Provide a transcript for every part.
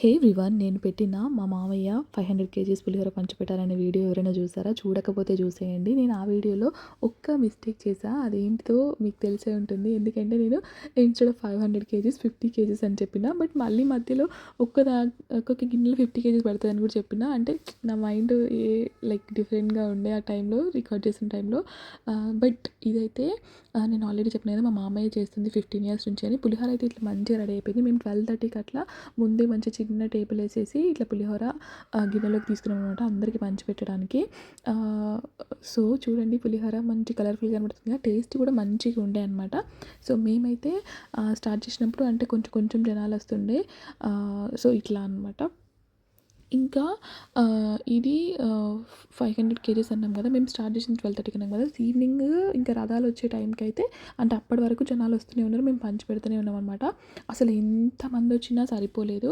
హే వివాన్ నేను పెట్టిన మా మామయ్య ఫైవ్ హండ్రెడ్ కేజీస్ పులిహోర పంచిపెట్టారనే వీడియో ఎవరైనా చూసారా? చూడకపోతే చూసేయండి. నేను ఆ వీడియోలో ఒక్క మిస్టేక్ చేశా. అదేంటిదో మీకు తెలిసే ఉంటుంది. ఎందుకంటే నేను instead of five hundred kgs fifty kgs అని చెప్పిన బట్ మళ్ళీ మధ్యలో ఒక్క దా ఒక్కొక్క గిన్నెలో ఫిఫ్టీ కేజీస్ పడుతుందని కూడా చెప్పిన. అంటే నా మైండ్ ఏ లైక్ డిఫరెంట్గా ఉండే ఆ టైంలో రికార్డ్ చేసిన టైంలో బట్ ఇదైతే నేను ఆల్రెడీ చెప్పిన కదా మా మామయ్య చేస్తుంది ఫిఫ్టీన్ ఇయర్స్ నుంచి అని. పులిహోర అయితే ఇట్లా మంచిగా రెడీ అయిపోయింది. మేము ట్వెల్వ్ థర్టీకి అట్లా ముందే మంచి చిన్న టేబుల్ వేసేసి ఇట్లా పులిహోర గిన్నెలోకి తీసుకున్నాం అనమాట అందరికీ పంచి పెట్టడానికి. సో చూడండి పులిహోర మంచి కలర్ఫుల్గా కనబడుతుంది టేస్ట్ కూడా మంచిగా ఉండే అనమాట సో మేమైతే స్టార్ట్ చేసినప్పుడు అంటే కొంచెం కొంచెం జనాలు వస్తుండే. సో ఇట్లా అనమాట ఇంకా ఇది ఫైవ్ హండ్రెడ్ కేజీస్ అన్నాం కదా మేము స్టార్ట్ చేసిన ట్వెల్వ్ థర్టీకి అన్నాం కదా ఈవినింగ్ ఇంకా రథాలు వచ్చే టైంకి అయితే అంటే అప్పటి వరకు జనాలు వస్తూనే ఉన్నారు మేము పంచి పెడుతూనే ఉన్నాం అనమాట అసలు ఎంతమంది వచ్చినా సరిపోలేదు.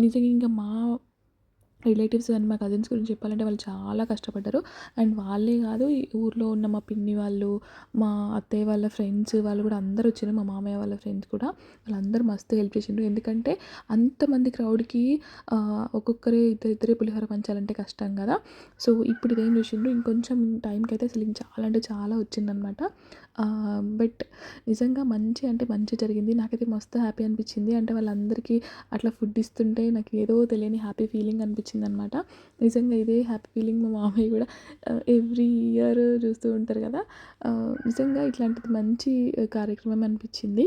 నిజంగా ఇంకా మా రిలేటివ్స్ అండ్ మా కజిన్స్ గురించి చెప్పాలంటే వాళ్ళు చాలా కష్టపడ్డారు. అండ్ వాళ్ళే కాదు ఈ ఊర్లో ఉన్న మా పిన్ని వాళ్ళు మా అత్తయ్య వాళ్ళ ఫ్రెండ్స్ వాళ్ళు కూడా అందరూ వచ్చారు. మా మామయ్య వాళ్ళ ఫ్రెండ్స్ కూడా వాళ్ళందరూ మస్తు హెల్ప్ చేసిండ్రు. ఎందుకంటే అంతమంది క్రౌడ్కి ఒక్కొక్కరే ఇద్దరు ఇద్దరే పులిహోర పంచాలంటే కష్టం కదా. సో ఇప్పుడు ఇదేం చూసిండ్రు? ఇంకొంచెం టైంకి అయితే అసలు ఇంక చాలా అంటే చాలా వచ్చిందనమాట బట్ నిజంగా మంచి అంటే మంచి జరిగింది. నాకైతే మస్తు హ్యాపీ అనిపించింది. అంటే వాళ్ళందరికీ అట్లా ఫుడ్ ఇస్తుంటే నాకు ఏదో తెలియని హ్యాపీ ఫీలింగ్ అనిపించింది. అనమాట నిజంగా ఇదే హ్యాపీ ఫీలింగ్ మా మామయ్య కూడా ఎవ్రీ ఇయర్ చూస్తూ ఉంటారు కదా. నిజంగా ఇట్లాంటిది మంచి కార్యక్రమం అనిపించింది.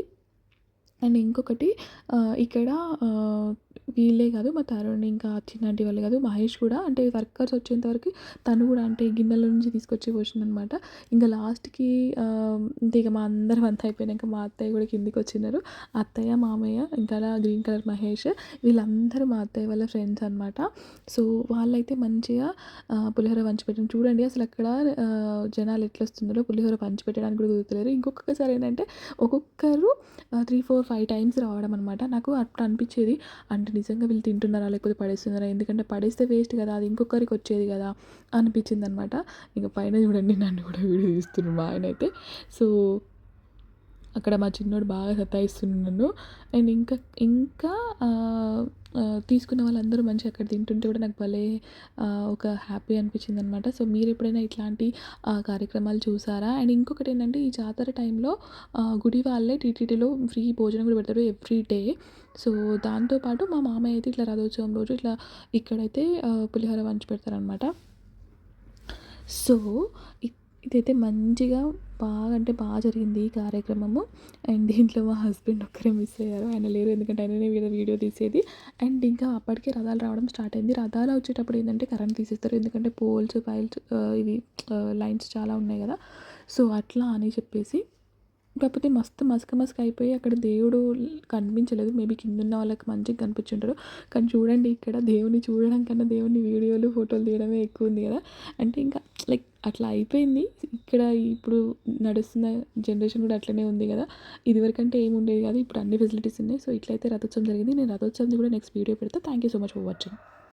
అండ్ ఇంకొకటి ఇక్కడ వీళ్ళే కాదు మా తరుణ్ ఇంకా చిన్నటి వాళ్ళు కాదు మహేష్ కూడా అంటే వర్కర్స్ వచ్చేంత వరకు తను కూడా అంటే గిన్నెల నుంచి తీసుకొచ్చి పోసిందనమాట ఇంకా లాస్ట్కి అంటే ఇక మా అందరం అంతా అయిపోయినాక మా అత్తయ్య కూడా కిందికి వచ్చినారు. అత్తయ్య మామయ్య ఇంకా అలా గ్రీన్ కలర్ మహేష్ వీళ్ళందరూ మా అత్తయ్య వాళ్ళ ఫ్రెండ్స్ అనమాట సో వాళ్ళైతే మంచిగా పులిహోర పంచిపెట్టారు చూడండి అసలు అక్కడ జనాలు ఎట్లా వస్తున్నారో పులిహోర పంచిపెట్టడానికి కూడా కుదరలేరు ఇంకొకసారి ఏంటంటే ఒక్కొక్కరు త్రీ ఫోర్ ఫైవ్ టైమ్స్ రావడం అనమాట నాకు అప్పుడు అనిపించేది. అంటే నిజంగా వీళ్ళు తింటున్నారా లేకపోతే పడేస్తున్నారా? ఎందుకంటే పడేస్తే వేస్ట్ కదా అది ఇంకొకరికి వచ్చేది కదా అనిపించింది అనమాట ఇంకా పైన చూడండి నన్ను కూడా వీడియో తీస్తున్నారు మా ఆయన అయితే. సో అక్కడ మా చిన్నోడు బాగా సతాయిస్తున్నాడు నన్ను. అండ్ ఇంకా ఇంకా తీసుకున్న వాళ్ళందరూ మంచిగా అక్కడ తింటుంటే కూడా నాకు భలే ఒక హ్యాపీ అనిపించింది అనమాట సో మీరు ఎప్పుడైనా ఇట్లాంటి కార్యక్రమాలు చూసారా? అండ్ ఇంకొకటి ఏంటంటే ఈ జాతర టైంలో గుడి వాళ్ళే టీటీడీలో ఫ్రీ భోజనం కూడా పెడతారు ఎవ్రీ డే. సో దాంతోపాటు మా మామయ్య అయితే ఇట్లా రథోత్సవం రోజు ఇట్లా ఇక్కడైతే పులిహోర వంచి పెడతారనమాట సో ఇదైతే మంచిగా బాగా అంటే బాగా జరిగింది ఈ కార్యక్రమము. అండ్ దీంట్లో మా హస్బెండ్ ఒక్కరే మిస్ అయ్యారు. ఆయన లేరు ఎందుకంటే ఆయననే వీడియో వీడియో తీసేది. అండ్ ఇంకా అప్పటికే రథాలు రావడం స్టార్ట్ అయింది. రథాలు వచ్చేటప్పుడు ఏంటంటే కరెంట్ తీసేస్తారు. ఎందుకంటే పోల్స్ పైల్స్ ఇవి లైన్స్ చాలా ఉన్నాయి కదా. సో అట్లా అని చెప్పేసి కాకపోతే మస్తు మసక మసక అయిపోయి అక్కడ దేవుడు కనిపించలేదు. మేబీ కింద ఉన్న వాళ్ళకి మంచిగా కనిపించుంటారు కానీ చూడండి ఇక్కడ దేవుని చూడడం కన్నా దేవుని వీడియోలు ఫోటోలు తీయడమే ఎక్కువ ఉంది కదా. అంటే ఇంకా లైక్ అట్లా అయిపోయింది. ఇక్కడ ఇప్పుడు నడుస్తున్న జనరేషన్ కూడా అట్లనే ఉంది కదా. ఇదివరకంటే ఏముండేది కాదు. ఇప్పుడు అన్ని ఫెసిలిటీస్ ఉన్నాయి. సో ఇట్లయితే రథోత్సవం జరిగింది. నేను రథోత్సవం కూడా నెక్స్ట్ వీడియో పెడతా. Thank you so much for watching